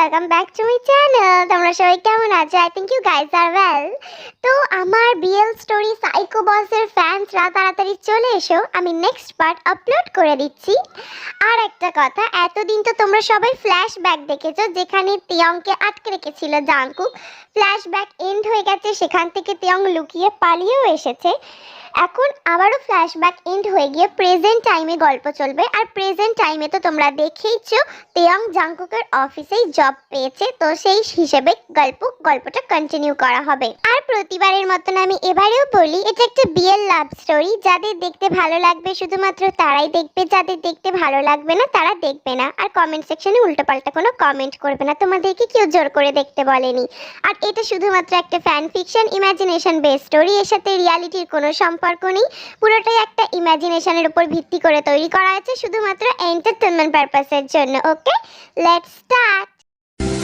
Welcome back to my channel তোমরা সবাই কেমন আছো? I think you guys are well তো আমার বিএল স্টোরি সাইকো বসের ফ্যান্সরা তাড়াতাড়ি চলে এসো। আমি নেক্সট পার্ট আপলোড করে দিচ্ছি। আর একটা কথা, এতদিন তো তোমরা সবাই ফ্ল্যাশ ব্যাক দেখেছ, যেখানে তিয়ংকে আটকে রেখেছিল জাংকুক। ফ্ল্যাশ ব্যাক এন্ড হয়ে গেছে, সেখান থেকে তিয়ং লুকিয়ে পালিয়েও এসেছে। এখন আবারও ফ্ল্যাশব্যাক এন্ড হয়ে গিয়ে প্রেজেন্ট টাইমে গল্প চলবে। আর প্রেজেন্ট টাইমে তো তোমরা দেখেইছো তেয়ং জাংকুকের অফিসেই জব পেয়েছে, তো সেই হিসেবে গল্প, গল্পটা কন্টিনিউ করা হবে। আর প্রতিবারের মতন আমি এবারেও বলি, এটা একটা বিয়ের লাভ স্টোরি যাদের দেখতে ভালো লাগবে, শুধুমাত্র তারাই দেখবে, যাদের দেখতে ভালো লাগবে না, তারা দেখবে না। আর কমেন্ট সেকশনে উল্টোপাল্টা কোনো কমেন্ট করবে না, তোমাদেরকে কেউ জোর করে দেখতে বলেনি। আর এটা শুধুমাত্র একটা fan fiction imagination base story এর সাথে রিয়ালিটির কোনো সম্পর্ক নেই পুরোটাই একটা ইমাজিনেশনের উপর ভিত্তি করে তৈরি করা আছে শুধুমাত্র এন্টারটেনমেন্ট পারপাসের জন্য ওকে লেটস স্টার্ট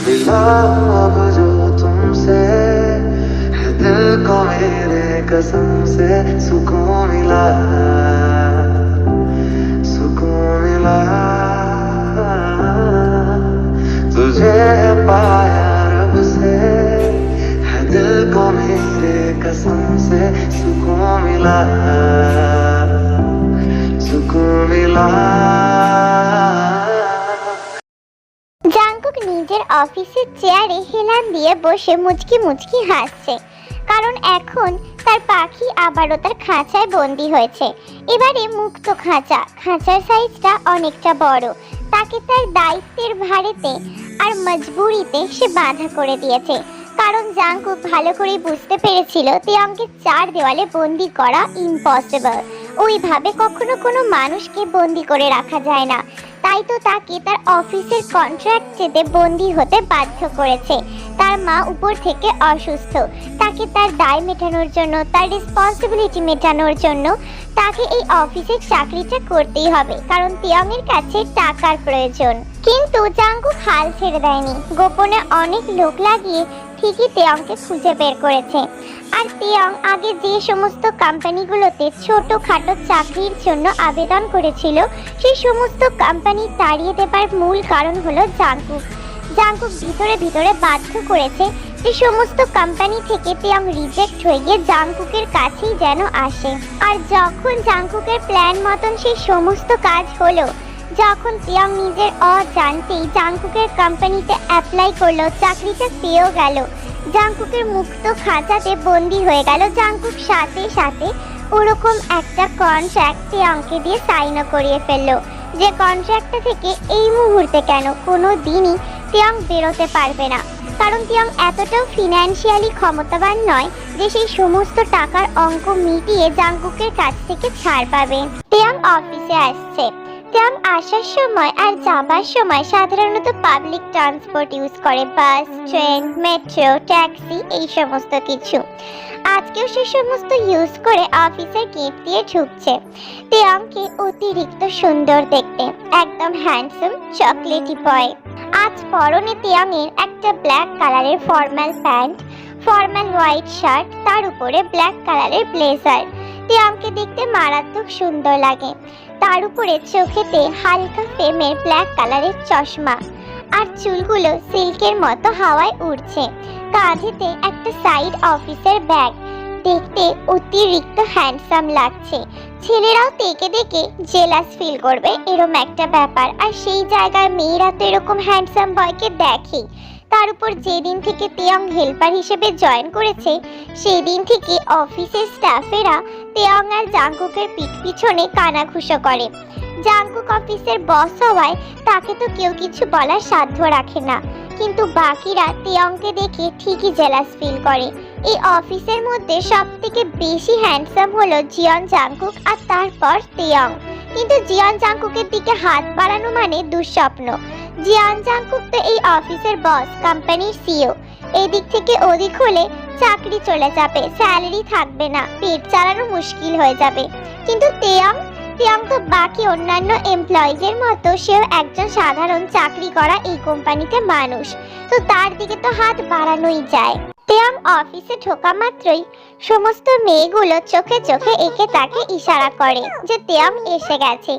मिला अब जो तुमसे है दिल को मेरे कसम से सुकून मिला सुकून मिला لها জাঙ্কুক নিজের অফিসের চেয়ারে হেলান দিয়ে বসে মুচকি মুচকি হাসছে, কারণ এখন তার পাখি আবারও তার খাঁচায় বন্দি হয়েছে। এবারে মুক্ত খাঁচা, খাঁচার সাইজটা অনেকটা বড়। তাকে তার দায়িত্বের ভারেতে আর মজবুরিতে সে বাধা করে দিয়েছে। কারণ জাংকুক ভালো করেই বুঝতে পেরেছিল তেয়ংকে চার দেওয়ালে বন্দি করা ইম্পসিবল ওইভাবে কখনো কোনো মানুষকে বন্দি করে রাখা যায় না। তাই তো তাকে তার অফিসের কন্ট্রাক্ট চেতে বন্দি হতে বাধ্য করেছে। তার মা উপর থেকে অসুস্থ। তাকে তার দায় মেটানোর জন্য, তার রেসপন্সিবিলিটি মেটানোর জন্য তাকে এই অফিসের চাকরিটা করতেই হবে, কারণ তিয়াংয়ের কাছে টাকার প্রয়োজন। কিন্তু জাঙ্কুক হাল ছেড়ে দেয়নি। গোপনে অনেক লোক লাগিয়ে ঠিকই তেয়ংকে খুঁজে বের করেছে। আর তেয়ং আগে যে সমস্ত কোম্পানিগুলোতে ছোটখাটো চাকরির জন্য আবেদন করেছিল, সেই সমস্ত কোম্পানি তাড়িয়ে দেবার মূল কারণ হলো জাঙ্কুক জাঙ্কুক ভিতরে ভিতরে বাধ্য করেছে যে সমস্ত কোম্পানি থেকে তেয়ং রিজেক্ট হয়ে গিয়ে জাংকুকের কাছেই যেন আসে। আর যখন জাংকুকের প্ল্যান মতন সেই সমস্ত কাজ হলো যখন তিয়ং নিজের অজান্তেই জাংকুকের কোম্পানিতে অ্যাপ্লাই করল, চাকরিটা পেয়েও গেল। জাংকুকের মুক্ত খাঁচাতে বন্দি হয়ে গেল। জাংকুক সাথে সাথে ওরকম একটা কন্ট্রাক্ট তিয়ংকে দিয়ে সাইনও করিয়ে ফেলল। যে কন্ট্রাক্টটা থেকে এই মুহূর্তে কেন? কোনো দিনই তিয়ং বেরোতে পারবে না। কারণ তিয়ং এতটাও ফিনান্সিয়ালি ক্ষমতাবান নয় যে সেই সমস্ত টাকার অঙ্ক মিটিয়ে জাংকুকের কাছ থেকে ছাড় পাবে। তিয়ং অফিসে আসছে। তিয়ং আসার সময় আর যাবার সময় সাধারণত পাবলিক ট্রান্সপোর্ট ইউজ করে বাস ট্রেন মেট্রো ট্যাক্সি এই সমস্ত কিছু। আজকেও সে সমস্ত ইউজ করে অফিসের গেট দিয়ে ঢুকছে। তেয়ংকে অতিরিক্ত সুন্দর দেখতে। একদম হ্যান্ডসাম চকলেটি বয় আজ পরনে তেয়ংয়ের একটা ব্ল্যাক কালারের formal pant formal white shirt তার উপরে ব্ল্যাক কালারের ব্লেজার তেয়ংকে দেখতে মারাত্মক সুন্দর লাগে। তার উপরে চোখেতে হালকা ফ্রেমের ব্ল্যাক কালারের চশমা। আর চুলগুলো সিল্কের মতো হাওয়ায় উড়ছে। কাঁধেতে একটা সাইড অফিসের ব্যাগ দেখতে অতিরিক্ত হ্যান্ডসাম লাগছে। ছেলেরাও দেখে দেখে জেলাস ফিল করবে এরকম একটা ব্যাপার। আর সেই জায়গায় মেয়েরা তো এরকম হ্যান্ডসাম বয়কে দেখে তার উপর যেদিন থেকে তেয়ং হেল্পার হিসেবে জয়েন করেছে সেই দিন থেকে অফিসের স্টাফেরা তেয়ং আর জাঙ্কুকের পিঠ পিছনে কানাঘুষো করে। জাঙ্কুক অফিসের বস হওয়ায় তাকে তো কেউ কিছু বলার সাধ্য রাখে না। কিন্তু বাকিরা তেয়ংকে দেখে ঠিকই জেলাস ফিল করে। এই অফিসের মধ্যে সব থেকে বেশি হ্যান্ডসাম হলো জিয়ন জাঙ্কুক আর তারপর তেয়ং। কিন্তু জিয়ন জাংকুকের দিকে হাত বাড়ানো মানে দুঃস্বপ্ন। জিয়ান জাংকুক তো এই অফিসের বস, কোম্পানির সিও। এদিক থেকে ওদিক হলে চাকরি চলে যাবে, স্যালারি থাকবে না, পেট চালানো মুশকিল হয়ে যাবে। কিন্তু তেয়াং তেয়াং তো বাকি অন্যান্য এমপ্লয়িজের মতো সেও একজন সাধারণ চাকরি করা এই কোম্পানিতে মানুষ। তো তার দিকে তো হাত বাড়ানোই যায়। তেয়াং অফিসে ঢোকা মাত্রই সমস্ত মেয়েগুলো চোখে চোখে একে তাকে ইশারা করে যে তেয়াং এসে গেছে।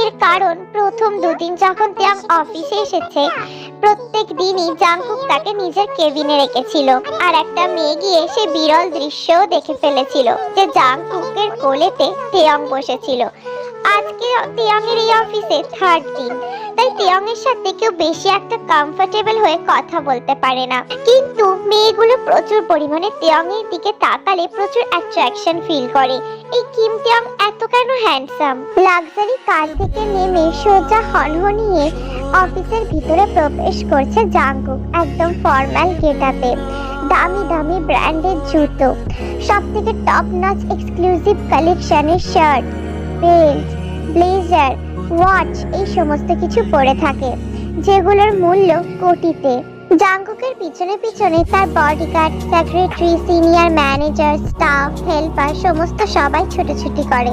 এর কারণ প্রথম দুদিন যখন তেয়াং অফিসে এসেছে, প্রত্যেক দিনই জাংকুক তাকে নিজের কেবিনে রেখেছিল আর একটা মেয়ে গিয়ে সে বিরল দৃশ্যও দেখে ফেলেছিল যে জাংকুকের কোলেতে তেয়ং বসেছিল। আজকে তেয়ং এর এই অফিসে থার্ড দিন। তাই তেয়ং এর সাথে কেউ বেশি একটা কমফোর্টেবল হয়ে কথা বলতে পারে না। কিন্তু মেয়েগুলো প্রচুর পরিমাণে তেয়ং এর দিকে তাকালে প্রচুর অ্যাট্রাকশন ফিল করে। এই কিম তেয়ং এত কেন হ্যান্ডসাম লাক্সারি কার থেকে নেমে সোজা হনহনিয়ে অফিসের ভিতরে প্রবেশ করছে জাঙ্কুক, একদম ফর্মাল গেটআপে দামি দামি ব্র্যান্ডের জুতো। সব থেকে টপ নচ এক্সক্লুসিভ কালেকশনের শার্ট বেল্ট ব্লেজার ওয়াচ এই সমস্ত কিছু পরে থাকে, যেগুলোর মূল্য কোটিতে। জাঙ্কুকের পিছনে পিছনে তার bodyguard secretary senior manager staff helper সমস্ত সবাই ছুটোছুটি করে।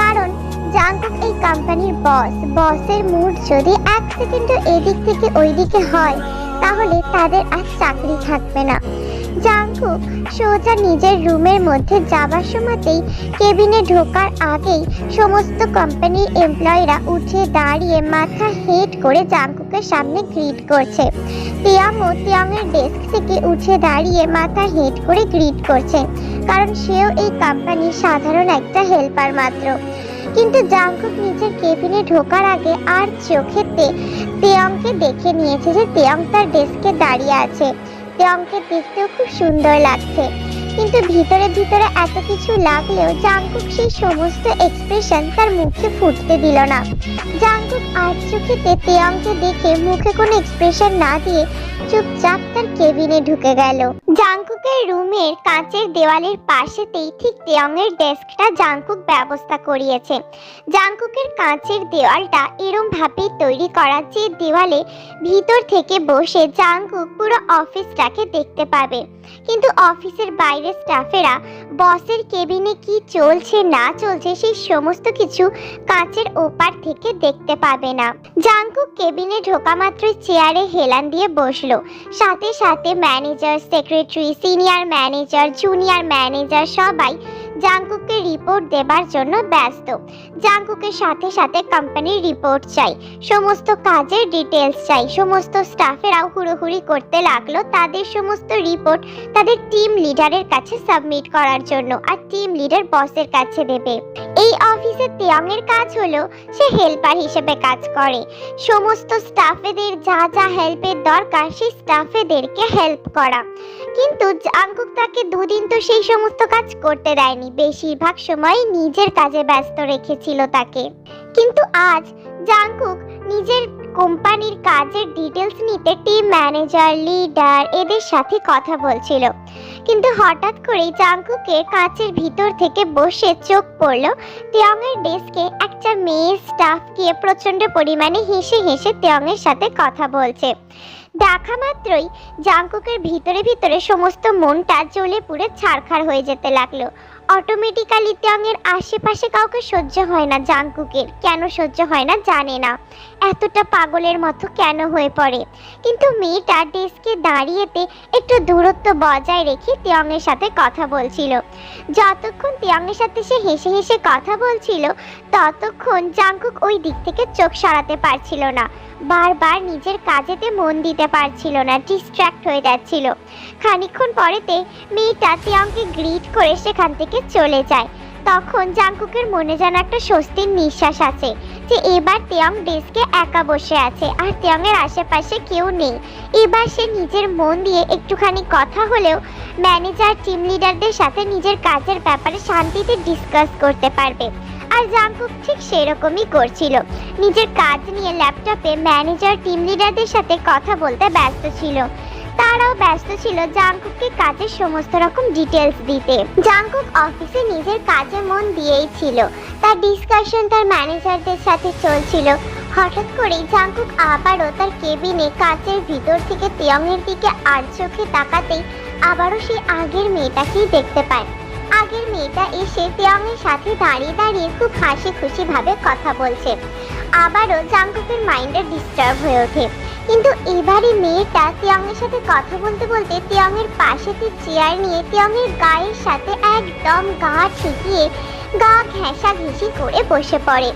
কারণ জাঙ্কুক এই কোম্পানির বস বসের মুড যদি এক সেকেন্ডও এদিক থেকে ওই দিকে হয়, তাহলে তাদের আর চাকরি থাকবে না। জাঙ্কুক সোজা নিজের রুমের মধ্যে যাবার সময়তেই কেবিনে ঢোকার আগেই সমস্ত কোম্পানির এমপ্লয়িরা উঠে দাঁড়িয়ে মাথা হেট করে জাঙ্কুকের সামনে গ্রিট করছে। তিয়াংও তিয়াংয়ের ডেস্ক থেকে উঠে দাঁড়িয়ে মাথা হেড করে গ্রিট করছে, কারণ সেও এই কোম্পানির সাধারণ একটা হেল্পার মাত্র। কিন্তু জাংকুক নিজের কেবিনে ঢোকার আগে আর চোখেতে তেয়ংকে দেখে নিয়েছে যে তেয়ং তার ডেস্কে দাঁড়িয়ে আছে। তেয়ংকে দেখতেও খুব সুন্দর লাগছে। কিন্তু ভিতরে ভিতরে এত কিছু লাগলেও জাংকুক সেই সমস্ত এক্সপ্রেশন তার মুখে ফুটতে দিল না। জাংকুক আর চোখেতে তেয়ংকে দেখে মুখে কোনো এক্সপ্রেশন না দিয়ে চুপচাপ তার কেবিনে ঢুকে গেল। জাংকুকের রুমের কাঁচের দেওয়ালের পাশেতেই ঠিক তেয়ংয়ের ডেস্কটা জাংকুক ব্যবস্থা করিয়েছে। জাংকুকের কাঁচের দেওয়ালটা এরম ভাবেই তৈরি করা যে দেওয়ালে ভিতর থেকে বসে জাংকুক পুরো অফিসটাকে দেখতে পাবে। কিন্তু অফিসের বাইরে স্টাফেরা বসের কেবিনে কি চলছে, না চলছে সেই সমস্ত কিছু কাঁচের ওপার থেকে দেখতে পাবে না। জাঙ্কু কেবিনে ঢোকা মাত্রই চেয়ারে হেলান দিয়ে বসল। সাথে সাথে manager secretary senior manager junior manager সবাই জাংকুককে রিপোর্ট দেবার জন্য ব্যস্ত। জাংকুকের সাথে সাথে কোম্পানির রিপোর্ট চাই। সমস্ত কাজের ডিটেলস চাই। সমস্ত স্টাফেরাও হুড়োহুড়ি করতে লাগল। তাদের সমস্ত রিপোর্ট তাদের টিম লিডারের কাছে সাবমিট করার জন্য আর টিম লিডার বসের কাছে দেবে। এই অফিসে তেয়ংয়ের কাজ হলো, সে হেল্পার হিসেবে কাজ করে। সমস্ত স্টাফেদের যা যা হেল্পের দরকার, সেই স্টাফেদেরকে হেল্প করা। কিন্তু জাংকুক তাকে দুদিন তো সেই সমস্ত কাজ করতে দেয়নি। বেশিরভাগ সময় নিজের কাজে ব্যস্ত রেখেছিল তাকে। কিন্তু আজ জাংকুক নিজের কোম্পানির কাজের ডিটেলস নিতে টিম ম্যানেজার লিডার এদের সাথে কথা বলছিল। কিন্তু হঠাৎ করেই জাংকুকের কাঁচের ভিতর থেকে বসে চোখ পড়ল তেয়ংয়ের ডেস্কে একটা মেয়ে স্টাফ গিয়ে প্রচণ্ড পরিমাণে হেসে হেসে তেয়ংয়ের সাথে কথা বলছে। দেখা মাত্রই জাংকুকের ভিতরে ভিতরে সমস্ত মনটা জ্বলে পুড়ে ছারখার হয়ে যেতে লাগল। অটোমেটিক্যালি ত্যাংয়ের আশেপাশে কাউকে সহ্য হয় না জাংকুকের। কেন সহ্য হয় না জানে না। এতটা পাগলের মতো কেন হয়ে পড়ে? কিন্তু মেয়েটা ডেস্কে দাঁড়িয়েতে একটু দূরত্ব বজায় রেখে তেয়ংয়ের সাথে কথা বলছিল। যতক্ষণ তেয়ংয়ের সাথে সে হেসে হেসে কথা বলছিল, ততক্ষণ জাংকুক ওই দিক থেকে চোখ সরাতে পারছিল না। বারবার নিজের কাজেতে মন দিতে পারছিল না ডিস্ট্র্যাক্ট হয়ে যাচ্ছিল। খানিকক্ষণ পরেতে মেয়েটা তেয়ংকে গ্রিট করে সেখান থেকে চলে যায়। তখন জাংকুকের মনে যেন একটা স্বস্তির নিঃশ্বাস আছে যে এবার তেয়ং ডেস্কে একা বসে আছে আর তেয়ংয়ের আশেপাশে কেউ নেই। এবার সে নিজের মন দিয়ে একটুখানি কথা হলেও ম্যানেজার টিম লিডারদের সাথে নিজের কাজের ব্যাপারে শান্তিতে ডিসকাস করতে পারবে। আর জাংকুক ঠিক সেরকমই করছিল। নিজের কাজ নিয়ে ল্যাপটপে ম্যানেজার টিম লিডারদের সাথে কথা বলতে ব্যস্ত ছিল। তারাও ব্যস্ত ছিল জাংকুককে কাজের সমস্ত রকম ডিটেলস দিতে। জাংকুক অফিসে নিজের কাজে মন দিয়েই ছিল। তার ডিসকাশন তার ম্যানেজারদের সাথে চলছিল। হঠাৎ করেই জাংকুক আবারও তার কেবিনে কাচের ভিতর থেকে তেয়ংয়ের দিকে আর চোখে তাকাতেই আবারও সেই আগের মেয়েটাকেই দেখতে পায়। আগের মেয়েটা এসে তেয়ংয়ের সাথে দাঁড়িয়ে দাঁড়িয়ে খুব হাসি খুশিভাবে কথা বলছে। আবারও জাংকুকের মাইন্ডে ডিস্টার্ব হয়ে ওঠে। কিন্তু এবারে মেয়েটা তিয়াংয়ের সাথে কথা বলতে বলতে তিয়াংয়ের পাশেতে চেয়ার নিয়ে তিয়াংয়ের গায়ের সাথে একদম গা ঠেকিয়ে, গা ঘেঁষা ঘেঁষি করে বসে পড়ে।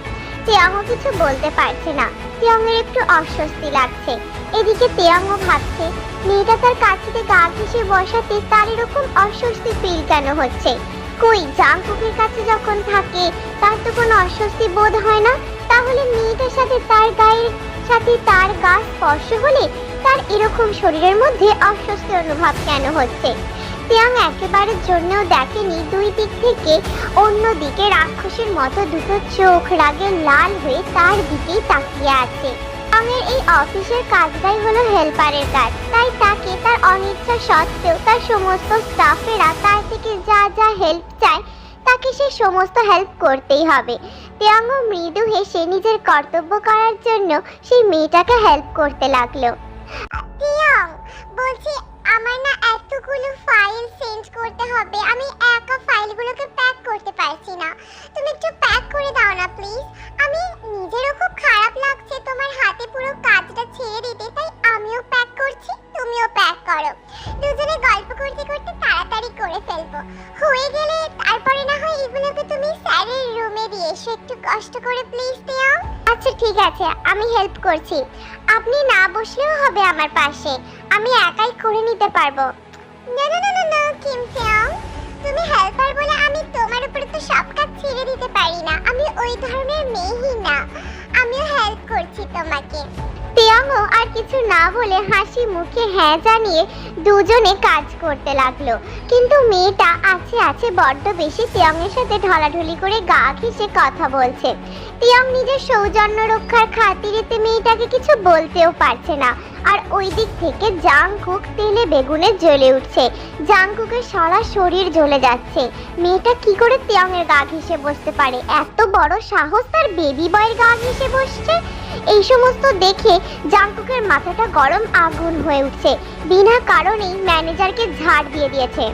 তিয়াংও কিছু বলতে পারছে না। তিয়াংয়ের একটু অস্বস্তি লাগছে। এদিকে তিয়াংও ভাবছে, মেয়েটা তার কাছে গা ঘেঁষে বসাতে তার এরকম অস্বস্তি ফিল কেন হচ্ছে? কই, জাংকুকের কাছে যখন থাকে, তার তো কোনো অস্বস্তি বোধ হয় না? তাহলে মেয়েটার সাথে তার গায়ের সাথে তার গা স্পর্শ হলে তার এরকম শরীরের মধ্যে অস্বস্তি অনুভব কেন হচ্ছে? তিয়াং একেবারের জন্যও দেখেনি দুই দিক থেকে অন্য দিকে রাক্ষসের মতো দুটো চোখ রাগে লাল হয়ে তার দিকেই তাকিয়ে আছে। তিয়াংয়ের এই অফিসের কাজটাই হলো হেল্পারের কাজ। তাই তাকে তার অনিচ্ছা সত্ত্বেও তার সমস্ত স্টাফেরা তার থেকে যা যা হেল্প চায়, তাকে সে সমস্ত হেল্প করতেই হবে। তিয়াংও মৃদু হেসে নিজের কর্তব্য করার জন্য সেই মেয়েটাকে হেল্প করতে লাগল। বলছি আমার না এতগুলো ফাইল সেন্ড করতে হবে। আমি একা ফাইলগুলোকে প্যাক করতে পারছি না। তুমি একটু প্যাক করে দাও না প্লিজ আমি নিজেরও খুব খারাপ লাগছে। তোমার হাতে পুরো কাজটা ছেড়ে দিতে, তাই আমিও প্যাক করছি, তুমিও প্যাক করো। দুজনে গল্প করতে করতে তাড়াতাড়ি করে ফেলব। হয়ে গেলে তারপরে না হয় এগুলোকে তুমি স্যারের রুমে দিয়ে এসো। একটু কষ্ট করে প্লিজ দিও আচ্ছা ঠিক আছে, আমি হেল্প করছি। আপনি না বসলেও হবে আমার পাশে। আমি একাই করে নিতে পারব। না না না না না, কিম সেয়ং তুমি হেল্পার বলে আমি তোমার উপরে তো সব কাজ ছেড়ে দিতে পারি না। আমি ওই ধরনের মেয়েই না। আমিও হেল্প করছি তোমাকে। তিয়াংও আর কিছু না বলে হাসি মুখে হ্যাঁ জানিয়ে দুজনে কাজ করতে লাগল। কিন্তু মেয়েটা আছে আছে বড্ড বেশি তিয়াংয়ের সাথে ঢলাঢলি করে গা ঘেঁষে কথা বলছে। তিয়াং নিজের সৌজন্য রক্ষার খাতিরেতে মেয়েটাকে কিছু বলতেও পারছে না। আর ওই দিক থেকে জাংকুক তেলে বেগুনে জ্বলে উঠছে। জাংকুকের সারা শরীর জ্বলে যাচ্ছে। মেয়েটা কি করে তিয়াংয়ের গা ঘেঁষে বসতে পারে? এত বড় সাহস তার বেবি বয়ের গা ঘেঁষে বসছে? এই সমস্ত দেখে জাংকুকের মাথাটা গরম আগুন হয়ে উঠছে। বিনা কারণেই ম্যানেজারকে ঝাড় দিয়ে দিয়েছে।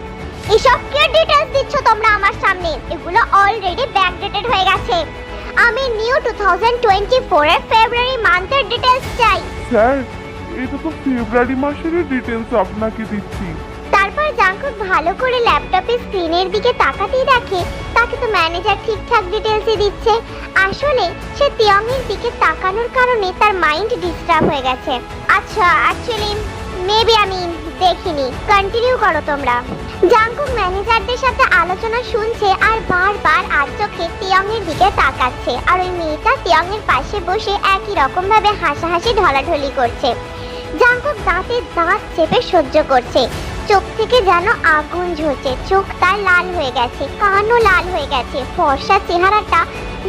এসব কি ডিটেলস দিচ্ছ তোমরা আমার সামনে? এগুলো অলরেডি ব্যাকডেটেড হয়ে গেছে। আমি নিউ টু থাউজেন্ড টোয়েন্টি ফোরের ফেব্রুয়ারি মান্থের ডিটেলস চাই। স্যার এটা তো ফেব্রুয়ারি মাসেরই ডিটেলস আপনাকে দিচ্ছি। তারপর জাঙ্কুক ভালো করে ল্যাপটপের স্ক্রিনের দিকে তাকাতেই দেখে, তাকে তো ম্যানেজার ঠিকঠাক ডিটেলসই দিচ্ছে। আসলে সে তিয়াংয়ের দিকে তাকানোর কারণে তার মাইন্ড ডিস্টার্ব হয়ে গেছে। আচ্ছা অ্যাকচুয়ালি মেবি আমি দেখিনি। কন্টিনিউ করো তোমরা। জাঙ্কুক ম্যানেজারদের সাথে আলোচনা শুনছে আর বারবার আর চোখে তিয়াংয়ের দিকে তাকাচ্ছে। আর ওই মেয়েটা তিয়াংয়ের পাশে বসে একই রকম ভাবে হাসাহাসি ঢলাঢলি করছে। জাঙ্কুক দাঁতে দাঁত চেপে সহ্য করছে। চোখ থেকে যেন আগুন ঝরছে। চোখ তার লাল হয়ে গেছে, কানও লাল হয়ে গেছে। ফর্সা চেহারাটা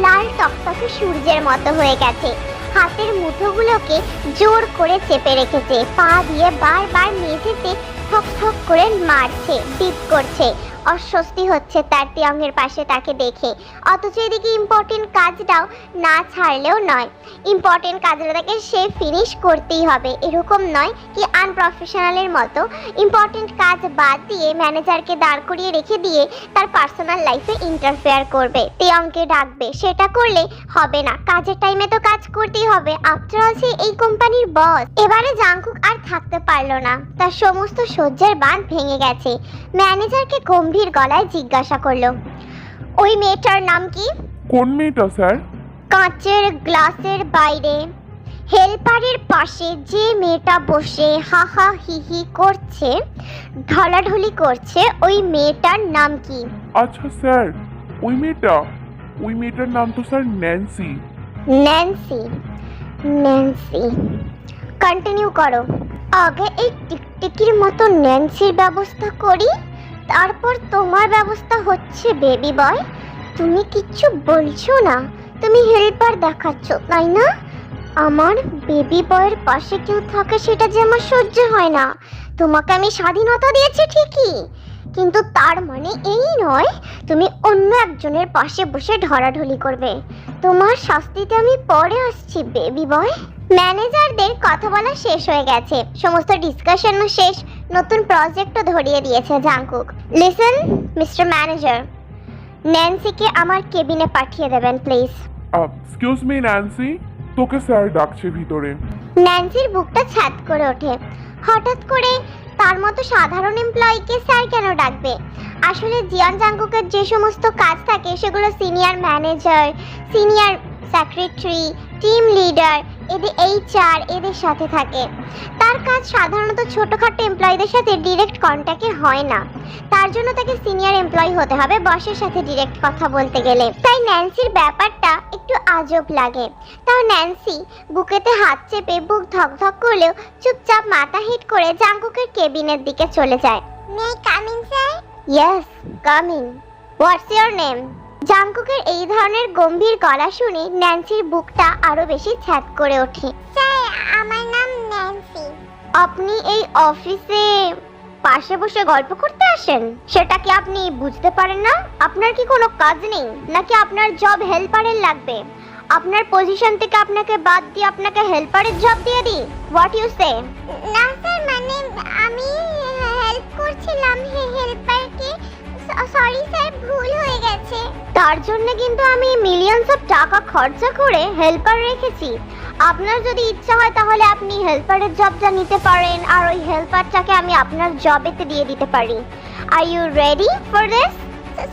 লাল টকটকে সূর্যের মতো হয়ে গেছে। হাতের মুঠোগুলোকে জোর করে চেপে রেখেছে। পা দিয়ে বারবার মেঝেতে ঠক ঠক করে মারছে, ডিপ করছে। অস্বস্তি হচ্ছে তার তিয়াংয়ের পাশে তাকে দেখে। অথচ এদিকে ইম্পর্টেন্ট কাজটাও না ছাড়লেও নয়। ইম্পর্টেন্ট কাজটাকে সে ফিনিশ করতেই হবে। এরকম নয় কি আনপ্রফেশনালের মতো। ইম্পর্টেন্ট কাজ বাদ দিয়ে ম্যানেজারকে দাঁড় করিয়ে রেখে দিয়ে তার পার্সোনাল লাইফে ইন্টারফেয়ার করবে। তিয়াংকে ডাকবে। সেটা করলে হবে না। কাজের টাইমে তো কাজ করতেই হবে। আফটার অল সে এই কোম্পানির বস এবারে জাংকুক আর থাকতে পারল না। তার সমস্ত সহ্যের বাঁধ ভেঙে গেছে। ম্যানেজারকে গম্ভীর গলায় জিজ্ঞাসা করল ওই মেয়েটার নাম কি? কোন মেয়েটা স্যার? কাঁচের গ্লাসের বাইরে হেলপারের পাশে যে মেয়েটা বসে হা হা হি হি করছে ঢলাঢলি করছে ওই মেয়েটার নাম কি? আচ্ছা স্যার ওই মেয়েটা ওই মেয়েটার নাম তো sir Nancy. Nancy Nancy continue করো। আগে এই টিকটিকির মতো ন্যান্সির ব্যবস্থা করি। তারপর তোমার ব্যবস্থা হচ্ছে বেবি বয় তুমি কিচ্ছু বলছো না। তুমি হেল্পার দেখাচ্ছ, তাই না? আমার বেবি বয়ের পাশে কেউ থাকে সেটা যে আমার সহ্য হয় না। তোমাকে আমি স্বাধীনতা দিয়েছি ঠিকই। কিন্তু তার মানে এই নয়, তুমি অন্য একজনের পাশে বসে ঢলাঢলি করবে। তোমার শাস্তিতে আমি পরে আসছি বেবি বয় ম্যানেজারদের কথা বলা শেষ হয়ে গেছে। সমস্ত ডিসকাশনও শেষ। নতুন প্রজেক্টও ধরিয়ে দিয়েছে জাংকুক। লিসেন মিস্টার ম্যানেজার ন্যান্সিকে আমার কেবিনে পাঠিয়ে দেবেন প্লিজ এক্সকিউজ মি ন্যান্সি তোকে স্যার ডাকছে ভিতরে। ন্যান্সির বুকটা ছাদ করে ওঠে। হঠাৎ করে তার মতো সাধারণ এমপ্লয়িকে স্যার কেন ডাকবে? আসলে জিয়ান জাঙ্কুকের যে সমস্ত কাজ থাকে সেগুলো senior manager senior secretary team leader এদের এইচআর এদের সাথে থাকে। তার কাজ সাধারণত ছোটখাটো এমপ্লয়ীদের সাথে ডিরেক্ট কন্ট্যাক্টে হয় না। তার জন্য তাকে সিনিয়র এমপ্লয়ি হতে হবে বসের সাথে ডিরেক্ট কথা বলতে গেলে। তাই ন্যান্সির ব্যাপারটা একটু আজব লাগে। তাও ন্যান্সি বুকেতে হাত চেপে বুক ধকধক করলেও চুপচাপ মাথা হিট করে জাঙ্কুকের কেবিনের দিকে চলে যায়। May coming sir yes coming what's your name জাঙ্কুকের এই ধরনের গম্ভীর গলা শুনে ন্যান্সির বুকটা আরও বেশি ছ্যাদ করে ওঠে। স্যার আমার নাম ন্যান্সি। আপনি এই অফিসে পাশে বসে গল্প করতে আসেন? সেটা কি আপনি বুঝতে পারেন না? আপনার কি কোনো কাজ নেই? নাকি আপনার জব হেল্পারের লাগবে? আপনার পজিশন থেকে আপনাকে বাদ দিয়ে আপনাকে হেল্পারের জব দিয়ে দিই? হোয়াট ইউ সে না স্যার মানে আমি হেল্প করছিলাম হেল্পারকে সরি স্যার, ভুল হয়ে গেছে। তার জন্য কিন্তু আমি মিলিয়নস অফ টাকা খরচা করে হেল্পার রেখেছি। আপনার যদি ইচ্ছা হয় তাহলে আপনি হেল্পারের জবটা নিতে পারেন, আর ওই হেল্পারটাকে আমি আপনার জবেতে দিয়ে দিতে পারি। Are you ready for this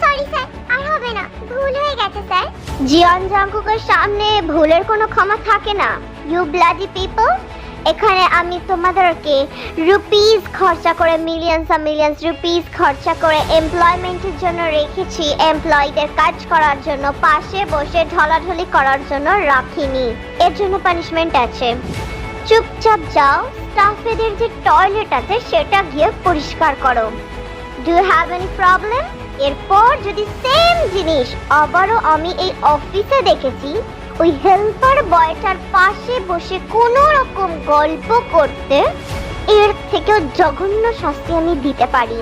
sorry sir, আর হবে না। ভুল হয়ে গেছে স্যার। জিয়ান জাঙ্কুকের সামনে ভুলের কোনো ক্ষমা থাকে না। ইউ ব্লাডি পিপল এখানে আমি তোমাদেরকে রুপিস খরচা করে মিলিয়ন্স আর মিলিয়ন্স রুপিস খরচা করে এমপ্লয়মেন্টের জন্য রেখেছি। এমপ্লয়ীদের কাজ করার জন্য, পাশে বসে ঢলাঢলি করার জন্য রাখিনি। এর জন্য পানিশমেন্ট আছে। চুপচাপ যাও স্টাফেদের যে টয়লেট আছে, সেটা গিয়ে পরিষ্কার করো। ডু হ্যাভ এনি প্রবলেম এরপর যদি সেম জিনিস, আবারও আমি এই অফিসে দেখেছি ওই হেল্পার বয়টার পাশে বসে কোনো রকম গল্প করতে এর থেকেও জঘন্য শাস্তি আমি দিতে পারি।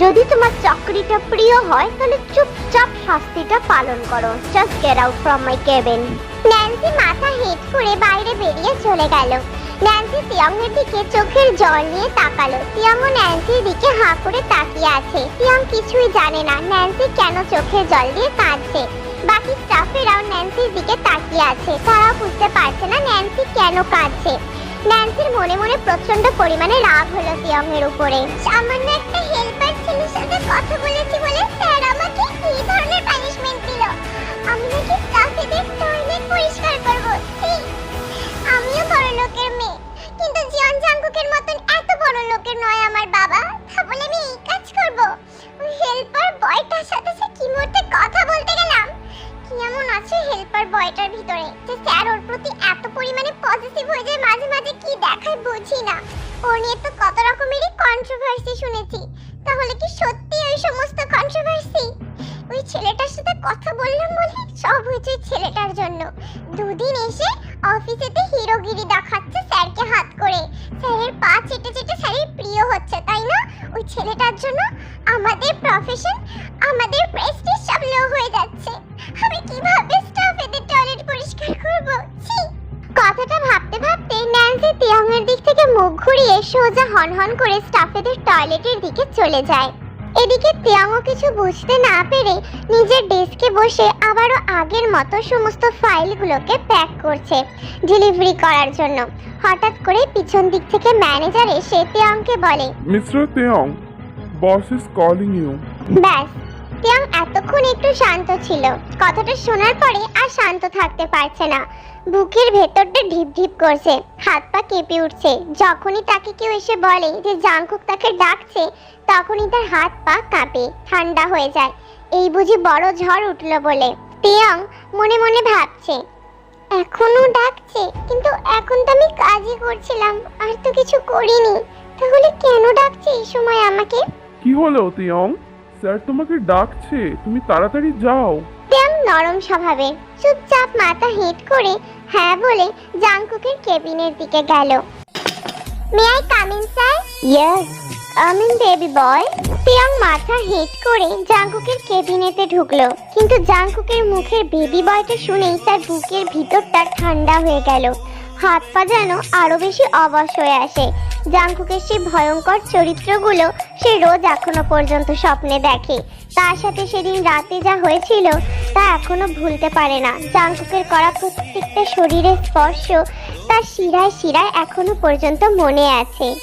যদি তোমার চাকরিটা প্রিয় হয়, তাহলে চুপচাপ শাস্তিটা পালন করো। Just get out from my cabin Nancy মাথা হেট করে বাইরে বেরিয়ে চলে গেল। ন্যান্সি তিয়াংয়ের দিকে চোখের জল নিয়ে তাকালো। তিয়াংও ন্যান্সির দিকে হাঁ করে তাকিয়ে আছে। তিয়াং কিছুই জানে না ন্যান্সি কেন চোখের জল দিয়ে কাঁদছে। বাকি স্টাফেরাও ন্যান্সির দিকে তাকিয়ে আছে। তারাও বুঝতে পারছে না ন্যান্সি কেন কাঁদছে। ন্যান্সির মনে মনে প্রচণ্ড পরিমাণে রাগ হলো তিয়াংয়ের উপরে। সামান্য একটা হেল্পার ছেলের সাথে কথা বলেছি বলে স্যার আমাকে এই ধরনের পানিশমেন্ট দিল? আমি নাকি স্টাফেদের টয়লেট পরিষ্কার করব। আমিও বড় লোকের মেয়ে। কিন্তু জিয়ন জাঙ্কুকের মতন এত বড় লোকের নয় আমার বাবা। তা বলে আমি এই কাজ করব। হেল্পার বয়টার এমন আছে হেল্পার বয়টার ভিতরে? যে স্যার ওর প্রতি এত পরিমাণে পজিটিভ হয়ে যায়, মাঝে মাঝে কি দেখায় বুঝি না। ওর নিয়ে তো কত রকমেরই কন্ট্রোভার্সি শুনেছি। তাহলে কি সত্যি ওই সমস্ত কন্ট্রোভার্সি ওই ছেলেটার সাথে কথা বললাম বলে সব হয়েছে ছেলেটার জন্য। দুদিন এসে অফিসেতে হিরোগিরি দেখাচ্ছে স্যারকে হাত করে। স্যারের পা চেটে চেটে স্যারের প্রিয় হচ্ছে, তাই না? ওই ছেলেটার জন্য আমাদের প্রফেশন আমাদের প্রেস্টিজ সব লো হয়ে যাচ্ছে। আমি কীভাবে স্টাফেদের টয়লেট পরিষ্কার করব? ছি। কথাটা ভাবতে ভাবতে ন্যান্সি তিয়াংয়ের দিক থেকে মুখ ঘুরিয়ে সোজা হনহন করে স্টাফেদের টয়লেটের দিকে চলে যায়। এদিকে তিয়াংও কিছু বুঝতে না পেরে নিজের ডেস্কে বসে আবারও আগের মতো সমস্ত ফাইলগুলোকে প্যাক করছে ডেলিভারি করার জন্য। হঠাৎ করে পিছন দিক থেকে ম্যানেজার এসে তিয়াংকে বলে mister Taeyong boss is calling you. ব্যাস। তিয়াং এতক্ষণ একটু শান্ত ছিল। কথাটা শোনার পরে আর শান্ত থাকতে পারছে না। বুকের ভেতরটা ঢিপ ঢিপ করছে, হাত পা কেঁপে উঠছে। যখনই তাকে কেউ এসে বলে যে জাংকুক তাকে ডাকছে, তখনই তার হাত পা কাঁপে, ঠান্ডা হয়ে যায়। এই বুঝি বড় ঝড় উঠল বলে। তিয়াং মনে মনে ভাবছে, এখনও ডাকছে, কিন্তু এখন তো আমি কাজই করছিলাম, আর তো কিছু করিনি। তাহলে কেন ডাকছে এই সময় আমাকে? কি হলো তেয়ং স্যার তোমাকে ডাকছে। তুমি তাড়াতাড়ি যাও। ত্যাং নরম স্বভাবের চুপচাপ মাথা হেট করে হ্যাঁ বলে জাংকুকের কেবিনের দিকে গেল। May I come in sir yes come in baby boy Taeyong মাথা হেট করে জাংকুকের কেবিনেতে ঢুকলো। কিন্তু জাংকুকের মুখের বেবি বয়টা শুনেই তার বুকের ভিতরটা ঠান্ডা হয়ে গেল। হাত পা যেন আরও বেশি অবশ হয়ে আসে। জাংকুকের সেই ভয়ঙ্কর চরিত্রগুলো সে রোজ এখনও পর্যন্ত স্বপ্নে দেখে। তার সাথে সেদিন রাতে যা হয়েছিল তা এখনও ভুলতে পারে না। জাংকুকের করা প্রত্যেকটা শরীরের স্পর্শ তার শিরায় শিরায় এখনও পর্যন্ত মনে আছে।